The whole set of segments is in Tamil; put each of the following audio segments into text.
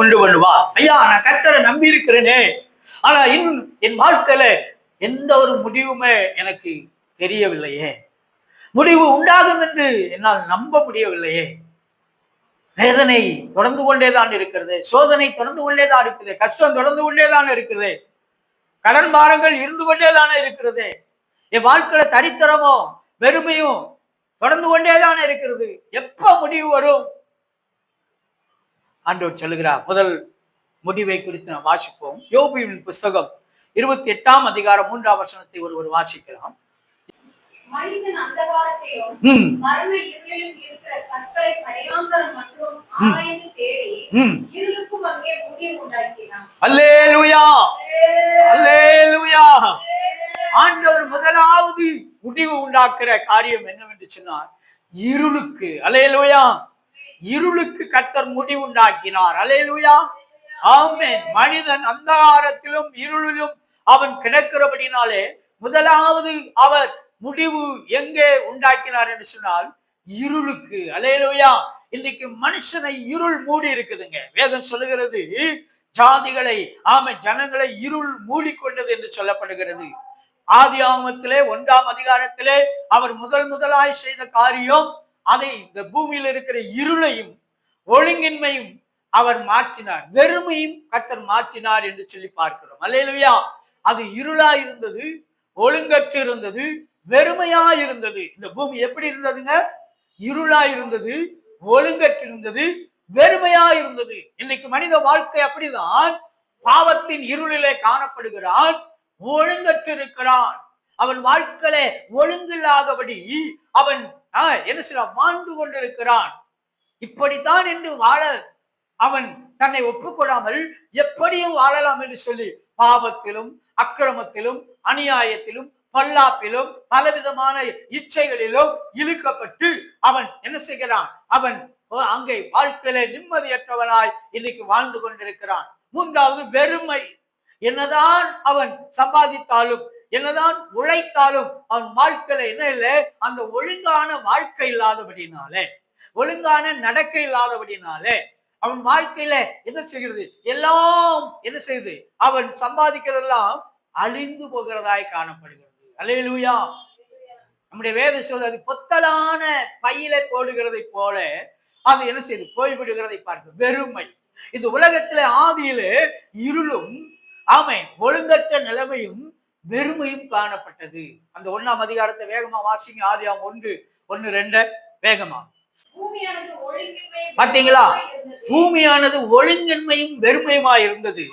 உண்டு பண்ணுவா. ஐயா நான் கர்த்தரை நம்பி இருக்கிறேனே ஆனா இன் என் வாழ்க்கையில எந்த ஒரு முடிவுமே எனக்கு தெரியவில்லையே. முடிவு உண்டாகும் என்று என்னால் நம்ப முடியவில்லையே. வேதனை தொடர்ந்து கொண்டேதான் இருக்கிறது. சோதனை தொடர்ந்து கொண்டேதான் இருக்குது. கஷ்டம் தொடர்ந்து கொண்டேதான் இருக்குது. கடன் பாரங்கள் இருந்து கொண்டேதானே இருக்கிறது. என் வாழ்க்கையில தரித்திரமோ வெறுமையும் தொடர்ந்து கொண்டேதானே இருக்கிறது. எப்ப முடிவு வரும்? ஆண்டவர் சொல்லுகிறார். முதல் முடிவை குறித்து நாம் வாசிப்போம். யோபுவின் புஸ்தகம் இருபத்தி எட்டாம் அதிகாரம் மூன்றாம் வசனத்தை ஒருவர் வாசிக்கலாம். ஆண்டவர் முதலாவது முடிவு உண்டாக்குற காரியம் என்னவென்று சொன்னார் இருளுக்கு. அல்லேலூயா. இருளுக்கு கத்தர் முடிவு உண்டாக்கினார் அல்லேலூயா. ஆமென். மனிதன் அந்தகாரத்திலும் இருளிலும் அவன் கிடக்கிறபடினாலே முதலாவது அவர் முடிவு எங்கே உண்டாக்கினார் என்று சொன்னால் இருளுக்கு. அலையலுயா இன்னைக்கு மனுஷனை இருள் மூடி இருக்குதுங்க. வேதம் சொல்லுகிறது ஜாதிகளை ஆமை ஜனங்களை இருள் மூடிக்கொண்டது என்று சொல்லப்படுகிறது. ஆதி ஆமத்திலே ஒன்றாம் அதிகாரத்திலே அவர் முதல் முதலாய் செய்த காரியம் அதை இந்த பூமியில் இருக்கிற இருளையும் ஒழுங்கின்மையும் அவர் மாற்றினார். வெறுமையும் கத்தர் மாற்றினார் என்று சொல்லி பார்க்கிறோம். அல்லேலூயா. அது இருளா இருந்தது ஒழுங்கற்று இருந்தது வெறுமையா இருந்தது இந்த பூமி எப்படி இருந்ததுங்க? இருளா இருந்தது ஒழுங்கற்று இருந்தது வெறுமையா இருந்தது இன்னைக்கு மனித வாழ்க்கை அப்படிதான். பாவத்தின் இருளிலே காணப்படுகிறான் ஒழுங்கற்று இருக்கிறான் அவன் வாழ்க்கையில ஒழுங்கில்லாதபடி அவன் ஆஹ், என்ன சில வாழ்ந்து கொண்டிருக்கிறான். இப்படித்தான் என்று வாழ அவன் தன்னை ஒப்புக்கொள்ளாமல் எப்படியும் வாழலாம் என்று சொல்லி பாவத்திலும் அக்கிரமத்திலும் அநியாயத்திலும் பல்லாப்பிலும் பலவிதமான இச்சைகளிலும் இழுக்கப்பட்டு அவன் என்ன செய்கிறான்? அவன் ஓ, அங்கே வாழ்க்கையில நிம்மதியற்றவனாய் இன்னைக்கு வாழ்ந்து கொண்டிருக்கிறான். மூன்றாவது வெறுமை. என்னதான் அவன் சம்பாதித்தாலும் என்னதான் உழைத்தாலும் அவன் வாழ்க்கையில என்ன இல்லை? அந்த ஒழுங்கான வாழ்க்கை இல்லாதபடினாலே ஒழுங்கான நடக்கை இல்லாதபடினாலே அவன் வாழ்க்கையில என்ன செய்கிறது? எல்லாம் என்ன செய்யுது அவன் சம்பாதிக்கிறதெல்லாம் அழிந்து போகிறதாய் காணப்படுகிறது. அல்லேலூயா. நம்முடைய வேத சொல்றது அது பொத்தலான பையில போடுகிறதை போல அது என்ன செய்யுது போய்விடுகிறதை பார்க்க வெறுமை. இந்த உலகத்துல ஆவியில இருளும் ஆமை ஒழுங்கற்ற நிலைமையும் வெறுமையும் காணப்பட்டது. அந்த ஒண்ணாம் அதிகாரத்தை வேகமா வாசிங்க. ஆதியாம் ஒன்று ஒன்று ரெண்டு. வேகமா. பாத்தீங்களா? பூமியானது ஒழுங்கின்மையும் வெறுமையுமா இருந்தது.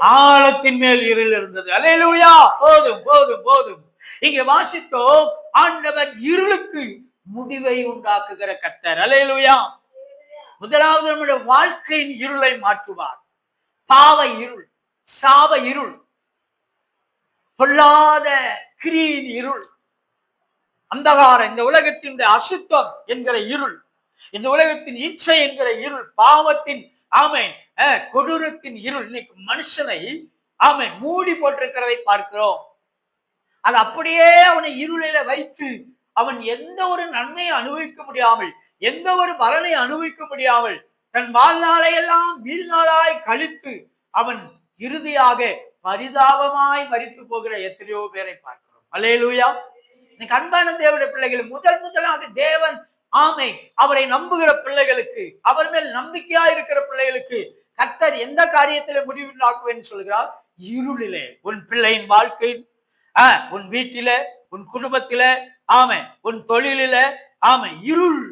ஆழத்தின் மேல் இருள் இருந்தது. அலையலூயா! போதும் போதும் போதும். இங்க வாசித்தோம். ஆண்டவர் இருளுக்கு முடிவை உண்டாக்குகிற கத்தர். அலையலூயா! முதலாவது நம்முடைய வாழ்க்கையின் இருளை மாற்றுவார். பாவ இருள் சாப இருள் பொல்லாத கிரீன் இருள். அந்தகாரம் இந்த உலகத்தின் அசுத்தம் என்கிற இருள் இந்த உலகத்தின் இச்சை என்கிற இருள் பாவத்தின் ஆமை கொடூரத்தின் இருள். இன்னைக்கு மனுஷனை ஆமை மூடி போட்டிருக்கிறதை பார்க்கிறோம். அது அப்படியே அவனை இருளில வைத்து அவன் எந்த ஒரு நன்மையை அனுபவிக்க முடியாமல் எந்த ஒரு பலனை அனுபவிக்க முடியாமல் தன் வாழ்நாளையெல்லாம் வீழ்நாளாய் கழித்து அவன் இறுதியாக பரிதாபமாய் மறித்து போகிற எத்தனையோ பேரை பார்க்கிறோம். அலையலூயா இன்னைக்கு அன்பான தேவனுடைய பிள்ளைகள் முதல் முதலாக தேவன் ஆமை அவரை நம்புகிற பிள்ளைகளுக்கு அவர் மேல் நம்பிக்கையா இருக்கிற பிள்ளைகளுக்கு கர்த்தர் எந்த காரியத்தில முடிவுண்டாக்குவேன்னு சொல்கிறார்? இருளிலே உன் பிள்ளையின் வாழ்க்கை ஆஹ் உன் வீட்டில உன் குடும்பத்தில ஆமை உன் தொழிலில ஆமை இருள்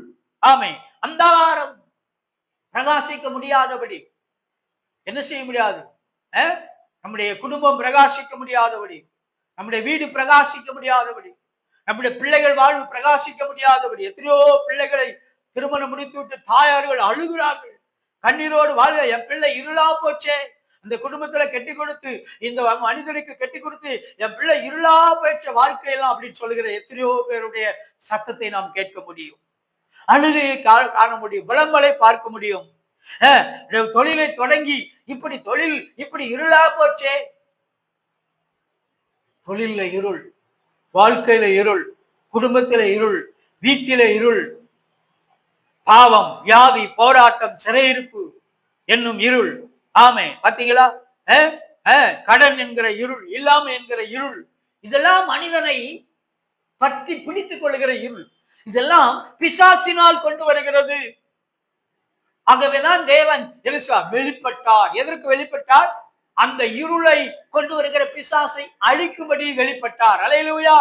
ஆமை அந்தாரம் பிரகாசிக்க முடியாதபடி. என்ன செய்ய முடியாது? ஆஹ் நம்முடைய குடும்பம் பிரகாசிக்க முடியாதபடி நம்முடைய வீடு பிரகாசிக்க முடியாதபடி நம்முடைய பிள்ளைகள் வாழ்வு பிரகாசிக்க முடியாதபடி எத்தனையோ பிள்ளைகளை திருமணம் முடித்து விட்டு தாயார்கள் அழுகிறார்கள். கண்ணீரோடு வாழ்க என் பிள்ளை இருளா போச்சே. இந்த குடும்பத்துல கெட்டி கொடுத்து இந்த மனிதனுக்கு கெட்டி கொடுத்து என் பிள்ளை இருளா போச்ச வாழ்க்கையெல்லாம் அப்படின்னு சொல்லுகிற எத்தனையோ பேருடைய சத்தத்தை நாம் கேட்க முடியும். அழுகையை கா- காண முடியும் விளம்பலை பார்க்க முடியும். தொழிலை தொடங்கி இப்படி தொழில் இப்படி இருளா போச்சே? தொழில இருள் வாழ்க்கையில இருள் குடும்பத்தில இருள் வீட்டில இருள் பாவம் வியாதி போராட்டம் சிறையிருப்பு என்னும் இருள். ஆமே பாத்தீங்களா? கடன் என்கிற இருள் இல்லாம என்கிற இருள் இதெல்லாம் மனிதனை பற்றி பிடித்துக் கொள்கிற இருள். இதெல்லாம் பிசாசினால் கொண்டு வருகிறது. ஆகவேதான் தேவன் எலிசா வெளிப்பட்டார். எதற்கு வெளிப்பட்டார்? அந்த இருளை கொண்டு வருகிற பிசாசை அழிக்கும்படி வெளிப்பட்டார். அலையிலுயா.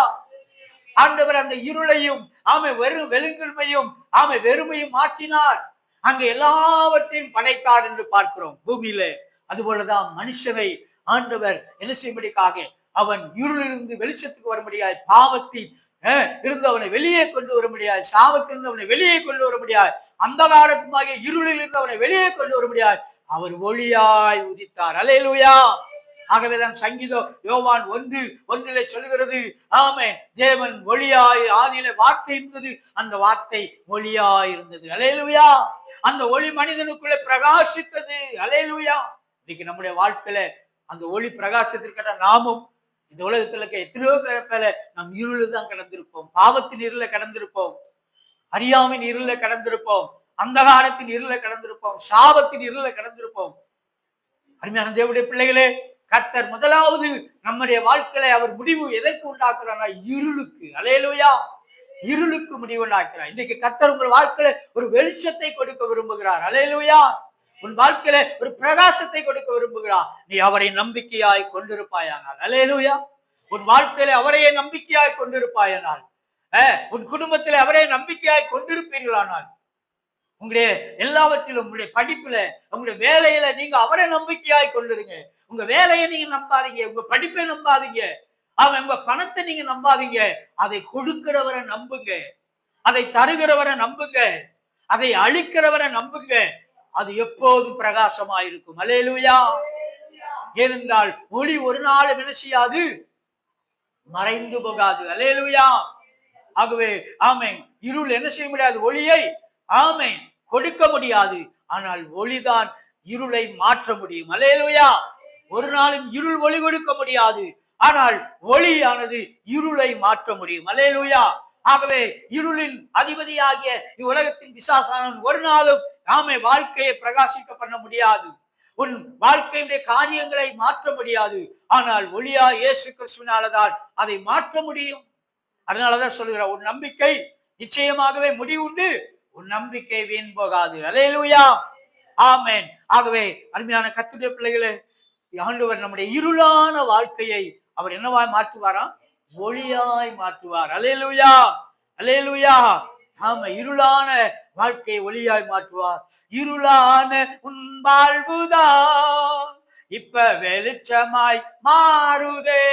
ஆண்டவர் அந்த இருளையும் ஆமை வெறும் வெறுங்கின்மையும் ஆமை வெறுமையும் மாற்றினார். அங்கு எல்லாவற்றையும் படைத்தார் என்று பார்க்கிறோம். பூமியிலே. அதுபோலதான் மனுஷனை ஆண்டவர் என்ன செய்யும்படிக்காக? அவன் இருளிலிருந்து வெளிச்சத்துக்கு வரும்படியாய் பாவத்தின் இருந்து அவனை வெளியே கொண்டு வர முடியாது. சாபத்திலிருந்து அவனை வெளியே கொண்டு வர முடியாது. அந்தகாரத்துமாகிய இருளில் இருந்து அவனை வெளியே கொண்டு வர முடியாது. அவர் ஒளியாய் உதித்தார். அலையலுயா ஆகவேதான் சங்கீதம் யோவான் ஒன்று ஒன்றிலே சொல்லுகிறது. ஆமே தேவன் ஒளியாய் ஆதியில வார்த்தை இருந்தது அந்த வார்த்தை ஒளியாய் இருந்தது. அலையலுயா அந்த ஒளி மனிதனுக்குள்ளே பிரகாசித்தது. அலையலுயா இன்னைக்கு நம்முடைய வாழ்க்கையில அந்த ஒளி பிரகாசத்திற்கான நாமும் இந்த உலகத்துல இருக்க எத்தனையோ பேர பேர நம் இருளில் தான் கடந்திருப்போம். பாவத்தின் இருள கடந்திருப்போம். அறியாமையின் இருள கடந்திருப்போம். அந்தகாரத்தின் இருள கடந்திருப்போம். சாபத்தின் இருள கடந்திருப்போம். அருமையான தேவடைய பிள்ளைகளே கர்த்தர் முதலாவது நம்முடைய வாழ்க்கையில அவர் முடிவு எதற்கு உண்டாக்குறாரா இருளுக்கு. அலையலுயா. இருளுக்கு முடிவு உண்டாக்குறார். இன்னைக்கு கர்த்தர் உங்கள் வாழ்க்கையில ஒரு வெளிச்சத்தை கொடுக்க விரும்புகிறார். அலையலுயா. உன் வாழ்க்கையில ஒரு பிரகாசத்தை கொடுக்க விரும்புகிறார் நீ அவரை நம்பிக்கையாய் கொண்டிருப்பாயானால். அலையலூயா உன் வாழ்க்கையில அவரையே நம்பிக்கையாய் கொண்டிருப்பாயானால். உன் குடும்பத்தில் அவரே நம்பிக்கையாய் கொண்டிருப்பீர்களானால். உங்களுடைய எல்லாவற்றிலும் உங்களுடைய படிப்புல உங்களுடைய வேலையில நீங்க அவரை நம்பிக்கையாய் கொண்டிருங்க. உங்க வேலையை நீங்க நம்பாதீங்க. உங்க படிப்பை நம்பாதீங்க. அவன் உங்க பணத்தை நீங்க நம்பாதீங்க. அதை கொடுக்கிறவரை நம்புங்க. அதை தருகிறவரை நம்புங்க. அதை அழிக்கிறவரை நம்புங்க. அது எப்போதும் பிரகாசமாயிருக்கும். அலேலுயா ஏனென்றால் ஒளி ஒரு நாள் என்ன செய்யாது? மறைந்து போகாது. அலேலுயா ஆகவே ஆமை இருள் என்ன செய்ய முடியாது? ஒளியை ஆமை கொடுக்க முடியாது. ஆனால் ஒளிதான் இருளை மாற்ற முடியும். அலேலுயா ஒரு நாளும் இருள் ஒளி கொடுக்க முடியாது. ஆனால் ஒளியானது இருளை மாற்ற முடியும். அலேலுயா ஆகவே இருளின் அதிபதியாகிய இவ்வுலகத்தின் பிசாசானவன் ஒரு நாளும் நாமே வாழ்க்கையை பிரகாசிக்க பண்ண முடியாது. உன் வாழ்க்கையுடைய காரியங்களை மாற்ற முடியாது. ஆனால் ஒளியா இயேசு கிறிஸ்துவினாலதான் அதை மாற்ற முடியும். அதனாலதான் சொல்லுகிறார் உன் நம்பிக்கை நிச்சயமாகவே முடிவுண்டு. உன் நம்பிக்கை வீண் போகாது. அலேலுயா ஆமேன் ஆகவே அருமையான கத்துடைய பிள்ளைகளே ஆண்டவர் நம்முடைய இருளான வாழ்க்கையை அவர் என்னவாய் மாற்றுவாராம் ஒளியாய் மாற்றுவார். அலேலுயா அலையலுயா ஆமா இருளான வாழ்க்கையை ஒளியாய் மாற்றுவார். இருளான உன் வாழ்வுதான். இப்ப வெளிச்சமாய் மாறுதே.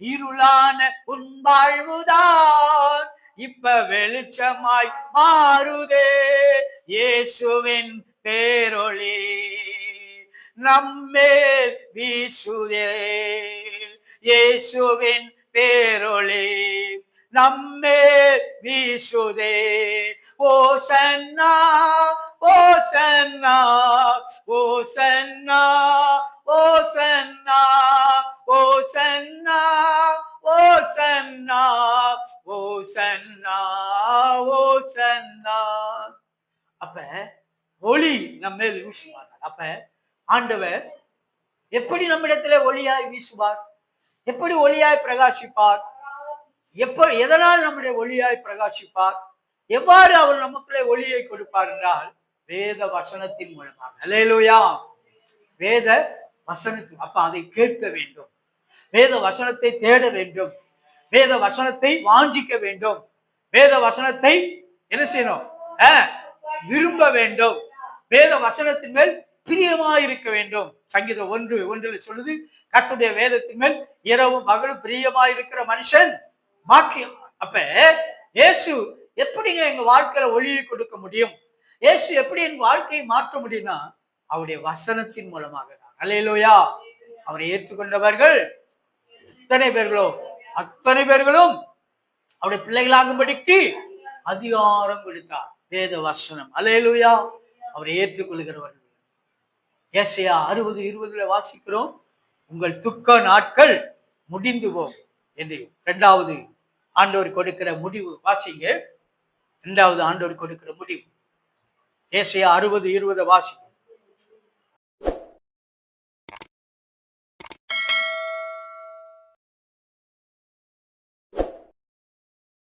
இருளான உன் வாழ்வுதான். இப்ப வெளிச்சமாய் மாறுதே. இயேசுவின் பேரொளி நம்மேல் வீசுதே. இயேசுவின் பேரொளி நம்மேல் வீசுதே. ஓசன்னா ஓசன்னா ஓசன்னா ஓசன்னா ஓசன்னா ஓசன்னா ஓசன்னா ஓசன்னா. அப்ப ஒளி நம்ம மேல் வீசுவார். அப்ப ஆண்டவர் எப்படி நம்மிடத்துல ஒளியாய் வீசுவார்? எப்படி ஒளியாய் பிரகாசிப்பார்? எப்ப எதனால் நம்முடைய ஒளியாய் பிரகாசிப்பார்? எவ்வாறு அவர் நமக்குள்ளே ஒளியை கொடுப்பார் என்றால் வேத வசனத்தின் மூலமாக. அல்லேலூயா! வேத வசனத்தின் அப்ப அதை கேட்க வேண்டும். வேத வசனத்தை தேட வேண்டும். வேத வசனத்தை வாஞ்சிக்க வேண்டும். வேத வசனத்தை என்ன செய்யணும்? விரும்ப வேண்டும். வேத வசனத்தின் மேல் பிரியமாயிருக்க வேண்டும். சங்கீதம் ஒன்று ஒன்றில் சொல்லுது கத்துடைய வேதத்தின் மேல் இரவும் பகலும் பிரியமாயிருக்கிற மனுஷன் பாக்கியம். அப்ப இயேசு எப்படிங்க எங்க வாழ்க்கையில ஒளியை கொடுக்க முடியும்? இயேசு எப்படி என் வாழ்க்கையை மாற்ற முடியும்னா அவருடைய வசனத்தின் மூலமாக தான் அல்லேலூயா. அவரை ஏற்றுக்கொண்டவர்கள் எத்தனை பேர்களோ அத்தனை பேர்களும் அவருடைய பிள்ளைகளாகும்படிக்கு அதிகாரம் கொடுத்தார். வேத வசனம். அல்லேலூயா. அவரை ஏற்றுக்கொள்கிறவர்கள். ஏசையா அறுபது இருபதுல வாசிக்கிறோம். உங்கள் துக்க நாட்கள் முடிந்து போகும் என்று இரண்டாவது ஆண்டோர் கொடுக்கிற முடிவு. வாசிங்க. இரண்டாவது ஆண்டோர் கொடுக்கிற முடிவு. ஏசையா அறுபது இருபது வாசிங்க.